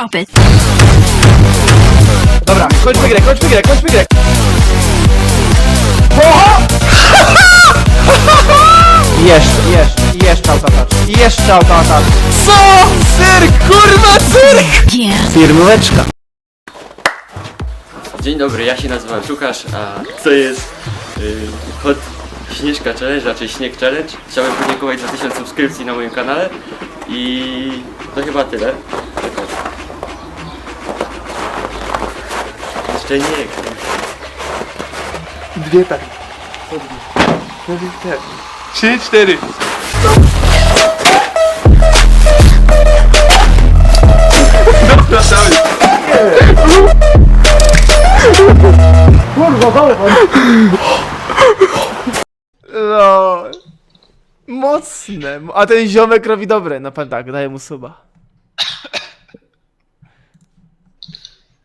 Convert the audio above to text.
Drop it. Dobra, kończmy grę, kończmy grę, kończmy grę. Oho! Jeszcze, jeszcze, jeszcze autoatacz. Jeszcze autoatacz. Co? Cyrk, kurwa, cyrk! Yeah. Firmóweczka. Dzień dobry, ja się nazywam Łukasz, a to jest yy, Hot Śnieżka Challenge, raczej Śnieg Challenge. Chciałem podziękować za 1000 subskrypcji na moim kanale i to chyba tyle. Jeszcze nie, kurwa. Dwie tak. Co dwie? Dwie tak. Trzy, cztery. Dobra, dawaj. Kurwa, dawaj. No. Mocne. A ten ziomek robi dobre. No powiem tak, daję mu suba.